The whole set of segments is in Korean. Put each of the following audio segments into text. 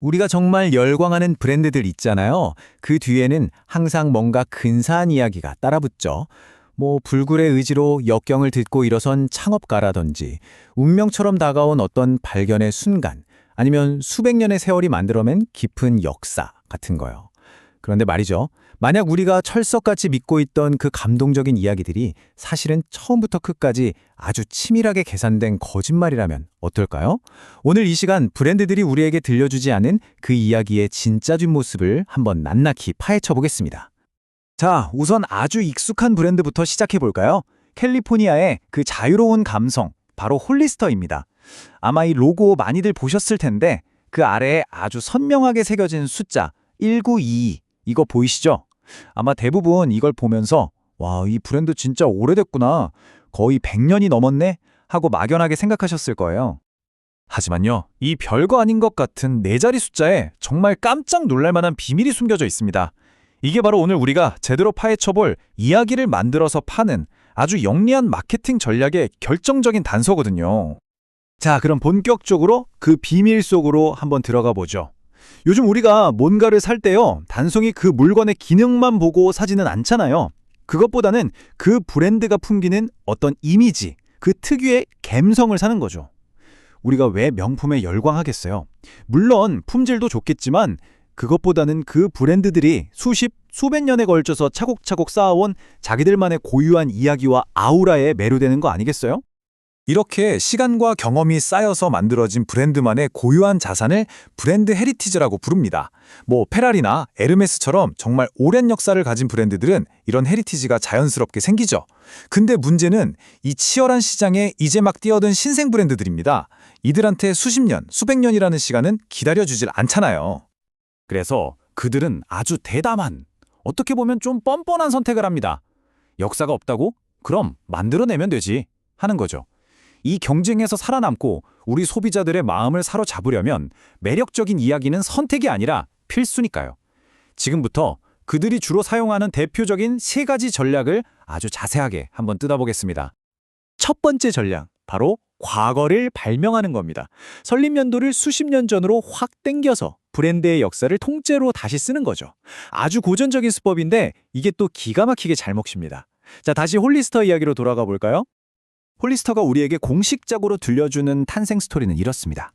우리가 정말 열광하는 브랜드들 있잖아요. 그 뒤에는 항상 뭔가 근사한 이야기가 따라붙죠. 뭐 불굴의 의지로 역경을 딛고 일어선 창업가라든지 운명처럼 다가온 어떤 발견의 순간 아니면 수백 년의 세월이 만들어낸 깊은 역사 같은 거요. 그런데 말이죠. 만약 우리가 철석같이 믿고 있던 그 감동적인 이야기들이 사실은 처음부터 끝까지 아주 치밀하게 계산된 거짓말이라면 어떨까요? 오늘 이 시간 브랜드들이 우리에게 들려주지 않은 그 이야기의 진짜 뒷모습을 한번 낱낱이 파헤쳐 보겠습니다. 자, 우선 아주 익숙한 브랜드부터 시작해 볼까요? 캘리포니아의 그 자유로운 감성, 바로 홀리스터입니다. 아마 이 로고 많이들 보셨을 텐데 그 아래에 아주 선명하게 새겨진 숫자 1922 이거 보이시죠? 아마 대부분 이걸 보면서 와, 이 브랜드 진짜 오래됐구나. 거의 100년이 넘었네 하고 막연하게 생각하셨을 거예요. 하지만요, 이 별거 아닌 것 같은 네 자리 숫자에 정말 깜짝 놀랄 만한 비밀이 숨겨져 있습니다. 이게 바로 오늘 우리가 제대로 파헤쳐볼 이야기를 만들어서 파는 아주 영리한 마케팅 전략의 결정적인 단서거든요. 자, 그럼 본격적으로 그 비밀 속으로 한번 들어가 보죠. 요즘 우리가 뭔가를 살 때요, 단순히 그 물건의 기능만 보고 사지는 않잖아요. 그것보다는 그 브랜드가 풍기는 어떤 이미지, 그 특유의 감성을 사는 거죠. 우리가 왜 명품에 열광하겠어요? 물론 품질도 좋겠지만 그것보다는 그 브랜드들이 수십, 수백 년에 걸쳐서 차곡차곡 쌓아온 자기들만의 고유한 이야기와 아우라에 매료되는 거 아니겠어요? 이렇게 시간과 경험이 쌓여서 만들어진 브랜드만의 고유한 자산을 브랜드 헤리티지라고 부릅니다. 뭐 페라리나 에르메스처럼 정말 오랜 역사를 가진 브랜드들은 이런 헤리티지가 자연스럽게 생기죠. 근데 문제는 이 치열한 시장에 이제 막 뛰어든 신생 브랜드들입니다. 이들한테 수십 년, 수백 년이라는 시간은 기다려주질 않잖아요. 그래서 그들은 아주 대담한, 어떻게 보면 좀 뻔뻔한 선택을 합니다. 역사가 없다고? 그럼 만들어내면 되지. 하는 거죠. 이 경쟁에서 살아남고 우리 소비자들의 마음을 사로잡으려면 매력적인 이야기는 선택이 아니라 필수니까요. 지금부터 그들이 주로 사용하는 대표적인 세 가지 전략을 아주 자세하게 한번 뜯어보겠습니다. 첫 번째 전략, 바로 과거를 발명하는 겁니다. 설립연도를 수십 년 전으로 확 땡겨서 브랜드의 역사를 통째로 다시 쓰는 거죠. 아주 고전적인 수법인데 이게 또 기가 막히게 잘 먹힙니다. 자, 다시 홀리스터 이야기로 돌아가 볼까요? 홀리스터가 우리에게 공식적으로 들려주는 탄생 스토리는 이렇습니다.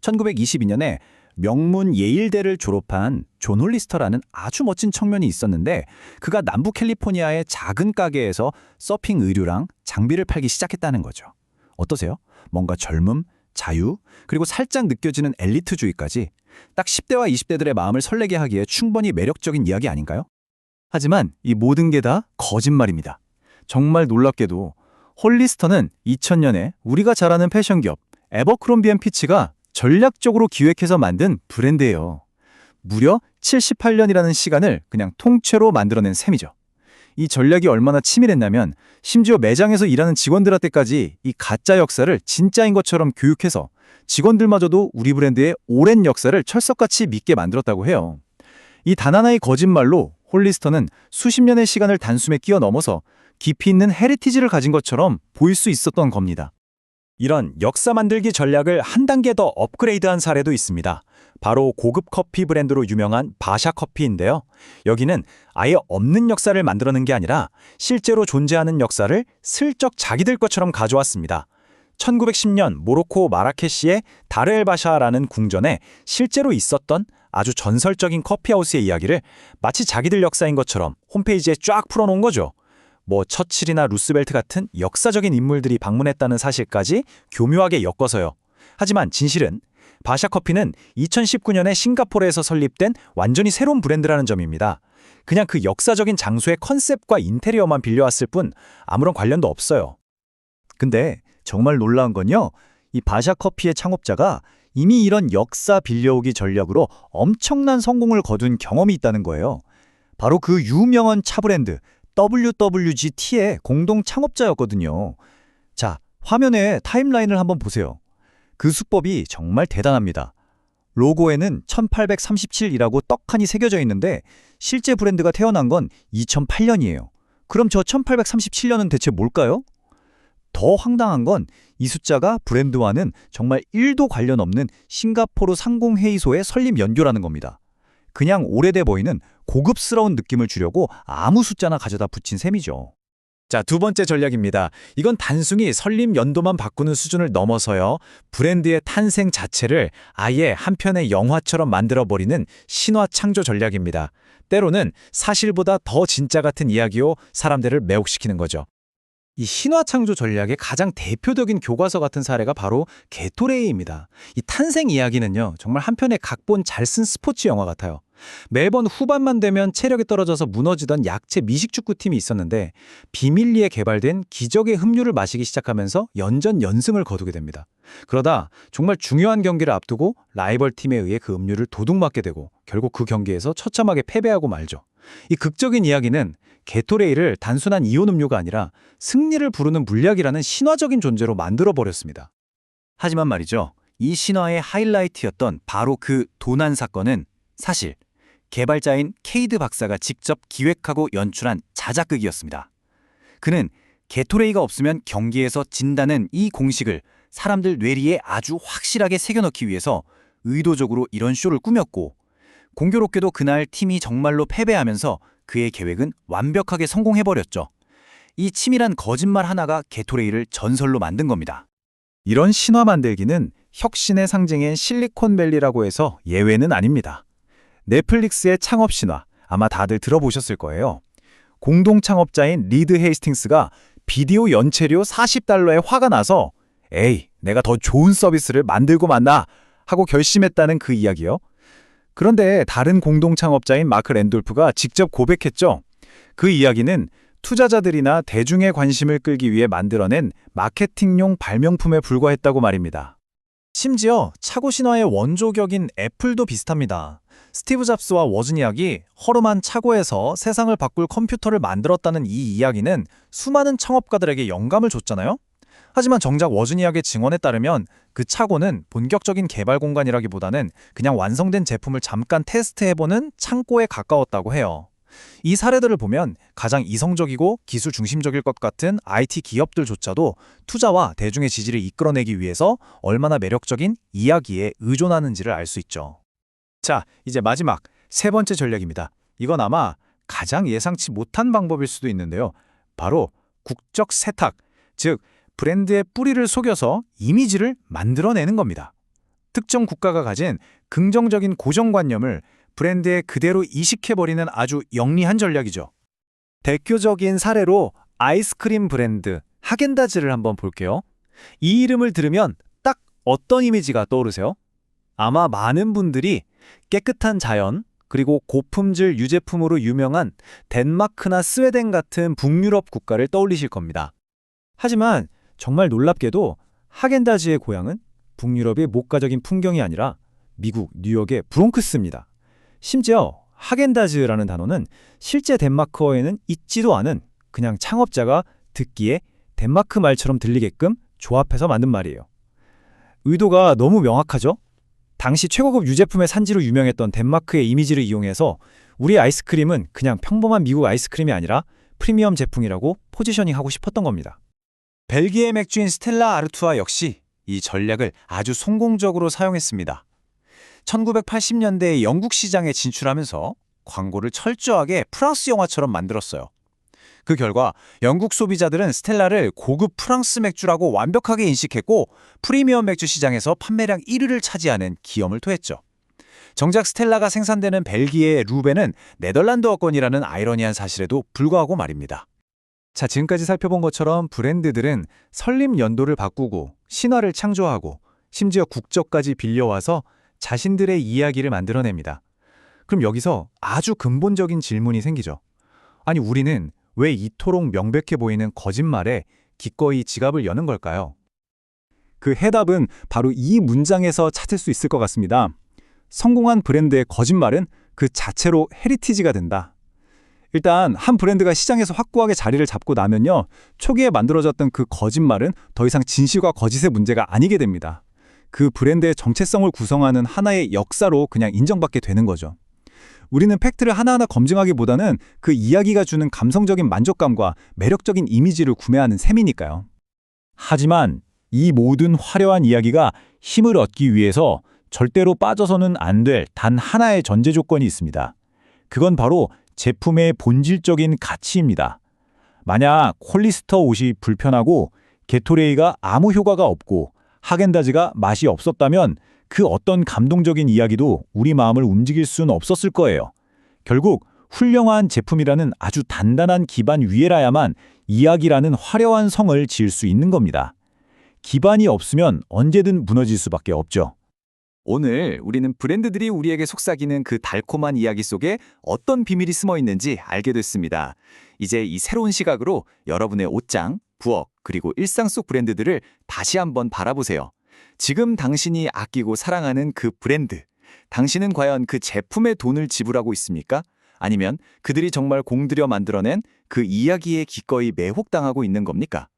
1922년에 명문 예일대를 졸업한 존 홀리스터라는 아주 멋진 청년이 있었는데 그가 남부 캘리포니아의 작은 가게에서 서핑 의류랑 장비를 팔기 시작했다는 거죠. 어떠세요? 뭔가 젊음, 자유, 그리고 살짝 느껴지는 엘리트주의까지 딱 10대와 20대들의 마음을 설레게 하기에 충분히 매력적인 이야기 아닌가요? 하지만 이 모든 게 다 거짓말입니다. 정말 놀랍게도 홀리스터는 2000년에 우리가 잘 아는 패션 기업 에버크롬비 앤 피치가 전략적으로 기획해서 만든 브랜드예요. 무려 78년이라는 시간을 그냥 통째로 만들어낸 셈이죠. 이 전략이 얼마나 치밀했냐면 심지어 매장에서 일하는 직원들한테까지 이 가짜 역사를 진짜인 것처럼 교육해서 직원들마저도 우리 브랜드의 오랜 역사를 철석같이 믿게 만들었다고 해요. 이 단 하나의 거짓말로 홀리스터는 수십 년의 시간을 단숨에 끼어 넘어서 깊이 있는 헤리티지를 가진 것처럼 보일 수 있었던 겁니다. 이런 역사 만들기 전략을 한 단계 더 업그레이드한 사례도 있습니다. 바로 고급 커피 브랜드로 유명한 바샤 커피인데요. 여기는 아예 없는 역사를 만들어낸 게 아니라 실제로 존재하는 역사를 슬쩍 자기들 것처럼 가져왔습니다. 1910년 모로코 마라케시의 다르엘 바샤라는 궁전에 실제로 있었던 아주 전설적인 커피하우스의 이야기를 마치 자기들 역사인 것처럼 홈페이지에 쫙 풀어놓은 거죠. 뭐 처칠이나 루스벨트 같은 역사적인 인물들이 방문했다는 사실까지 교묘하게 엮어서요. 하지만 진실은 바샤 커피는 2019년에 싱가포르에서 설립된 완전히 새로운 브랜드라는 점입니다. 그냥 그 역사적인 장소의 컨셉과 인테리어만 빌려왔을 뿐 아무런 관련도 없어요. 근데 정말 놀라운 건요. 이 바샤 커피의 창업자가 이미 이런 역사 빌려오기 전략으로 엄청난 성공을 거둔 경험이 있다는 거예요. 바로 그 유명한 차 브랜드 WWGT의 공동 창업자였거든요. 자, 화면에 타임라인을 한번 보세요. 그 수법이 정말 대단합니다. 로고에는 1837이라고 떡하니 새겨져 있는데 실제 브랜드가 태어난 건 2008년이에요. 그럼 저 1837년은 대체 뭘까요? 더 황당한 건 이 숫자가 브랜드와는 정말 1도 관련 없는 싱가포르 상공회의소의 설립 연교라는 겁니다. 그냥 오래돼 보이는 고급스러운 느낌을 주려고 아무 숫자나 가져다 붙인 셈이죠. 자, 두 번째 전략입니다. 이건 단순히 설립 연도만 바꾸는 수준을 넘어서요. 브랜드의 탄생 자체를 아예 한 편의 영화처럼 만들어버리는 신화 창조 전략입니다. 때로는 사실보다 더 진짜 같은 이야기로 사람들을 매혹시키는 거죠. 이 신화 창조 전략의 가장 대표적인 교과서 같은 사례가 바로 게토레이입니다. 이 탄생 이야기는요, 정말 한 편의 각본 잘 쓴 스포츠 영화 같아요. 매번 후반만 되면 체력이 떨어져서 무너지던 약체 미식축구팀이 있었는데 비밀리에 개발된 기적의 흡류를 마시기 시작하면서 연전 연승을 거두게 됩니다. 그러다 정말 중요한 경기를 앞두고 라이벌 팀에 의해 그 음료를 도둑맞게 되고 결국 그 경기에서 처참하게 패배하고 말죠. 이 극적인 이야기는 게토레이를 단순한 이온 음료가 아니라 승리를 부르는 물약이라는 신화적인 존재로 만들어 버렸습니다. 하지만 말이죠. 이 신화의 하이라이트였던 바로 그 도난 사건은 사실 개발자인 케이드 박사가 직접 기획하고 연출한 자작극이었습니다. 그는 게토레이가 없으면 경기에서 진다는 이 공식을 사람들 뇌리에 아주 확실하게 새겨넣기 위해서 의도적으로 이런 쇼를 꾸몄고 공교롭게도 그날 팀이 정말로 패배하면서 그의 계획은 완벽하게 성공해버렸죠. 이 치밀한 거짓말 하나가 게토레이를 전설로 만든 겁니다. 이런 신화 만들기는 혁신의 상징인 실리콘밸리라고 해서 예외는 아닙니다. 넷플릭스의 창업 신화 아마 다들 들어보셨을 거예요. 공동 창업자인 리드 헤이스팅스가 비디오 연체료 40달러에 화가 나서 에이, 내가 더 좋은 서비스를 만들고 만나 하고 결심했다는 그 이야기요. 그런데 다른 공동 창업자인 마크 랜돌프가 직접 고백했죠. 그 이야기는 투자자들이나 대중의 관심을 끌기 위해 만들어낸 마케팅용 발명품에 불과했다고 말입니다. 심지어 차고 신화의 원조격인 애플도 비슷합니다. 스티브 잡스와 워즈니악이 허름한 차고에서 세상을 바꿀 컴퓨터를 만들었다는 이 이야기는 수많은 창업가들에게 영감을 줬잖아요. 하지만 정작 워즈니악의 증언에 따르면 그 차고는 본격적인 개발 공간이라기보다는 그냥 완성된 제품을 잠깐 테스트해보는 창고에 가까웠다고 해요. 이 사례들을 보면 가장 이성적이고 기술 중심적일 것 같은 IT 기업들조차도 투자와 대중의 지지를 이끌어내기 위해서 얼마나 매력적인 이야기에 의존하는지를 알 수 있죠. 자, 이제 마지막 세 번째 전략입니다. 이건 아마 가장 예상치 못한 방법일 수도 있는데요. 바로 국적 세탁, 즉 브랜드의 뿌리를 속여서 이미지를 만들어내는 겁니다. 특정 국가가 가진 긍정적인 고정관념을 브랜드에 그대로 이식해버리는 아주 영리한 전략이죠. 대표적인 사례로 아이스크림 브랜드 하겐다즈를 한번 볼게요. 이 이름을 들으면 딱 어떤 이미지가 떠오르세요? 아마 많은 분들이 깨끗한 자연, 그리고 고품질 유제품으로 유명한 덴마크나 스웨덴 같은 북유럽 국가를 떠올리실 겁니다. 하지만 정말 놀랍게도 하겐다즈의 고향은 북유럽의 목가적인 풍경이 아니라 미국 뉴욕의 브롱크스입니다. 심지어 하겐다즈라는 단어는 실제 덴마크어에는 있지도 않은 그냥 창업자가 듣기에 덴마크 말처럼 들리게끔 조합해서 만든 말이에요. 의도가 너무 명확하죠? 당시 최고급 유제품의 산지로 유명했던 덴마크의 이미지를 이용해서 우리 아이스크림은 그냥 평범한 미국 아이스크림이 아니라 프리미엄 제품이라고 포지셔닝하고 싶었던 겁니다. 벨기에 맥주인 스텔라 아르투아 역시 이 전략을 아주 성공적으로 사용했습니다. 1980년대에 영국 시장에 진출하면서 광고를 철저하게 프랑스 영화처럼 만들었어요. 그 결과 영국 소비자들은 스텔라를 고급 프랑스 맥주라고 완벽하게 인식했고 프리미엄 맥주 시장에서 판매량 1위를 차지하는 기염을 토했죠. 정작 스텔라가 생산되는 벨기에의 루베는 네덜란드 어권이라는 아이러니한 사실에도 불구하고 말입니다. 자, 지금까지 살펴본 것처럼 브랜드들은 설립 연도를 바꾸고 신화를 창조하고 심지어 국적까지 빌려와서 자신들의 이야기를 만들어냅니다. 그럼 여기서 아주 근본적인 질문이 생기죠. 아니, 우리는 왜 이토록 명백해 보이는 거짓말에 기꺼이 지갑을 여는 걸까요? 그 해답은 바로 이 문장에서 찾을 수 있을 것 같습니다. 성공한 브랜드의 거짓말은 그 자체로 헤리티지가 된다. 일단 한 브랜드가 시장에서 확고하게 자리를 잡고 나면요. 초기에 만들어졌던 그 거짓말은 더 이상 진실과 거짓의 문제가 아니게 됩니다. 그 브랜드의 정체성을 구성하는 하나의 역사로 그냥 인정받게 되는 거죠. 우리는 팩트를 하나하나 검증하기보다는 그 이야기가 주는 감성적인 만족감과 매력적인 이미지를 구매하는 셈이니까요. 하지만 이 모든 화려한 이야기가 힘을 얻기 위해서 절대로 빠져서는 안 될 단 하나의 전제 조건이 있습니다. 그건 바로 제품의 본질적인 가치입니다. 만약 홀리스터 옷이 불편하고 게토레이가 아무 효과가 없고 하겐다즈가 맛이 없었다면 그 어떤 감동적인 이야기도 우리 마음을 움직일 수는 없었을 거예요. 결국 훌륭한 제품이라는 아주 단단한 기반 위에라야만 이야기라는 화려한 성을 지을 수 있는 겁니다. 기반이 없으면 언제든 무너질 수밖에 없죠. 오늘 우리는 브랜드들이 우리에게 속삭이는 그 달콤한 이야기 속에 어떤 비밀이 숨어 있는지 알게 됐습니다. 이제 이 새로운 시각으로 여러분의 옷장, 부엌, 그리고 일상 속 브랜드들을 다시 한번 바라보세요. 지금 당신이 아끼고 사랑하는 그 브랜드, 당신은 과연 그 제품에 돈을 지불하고 있습니까? 아니면 그들이 정말 공들여 만들어낸 그 이야기에 기꺼이 매혹당하고 있는 겁니까?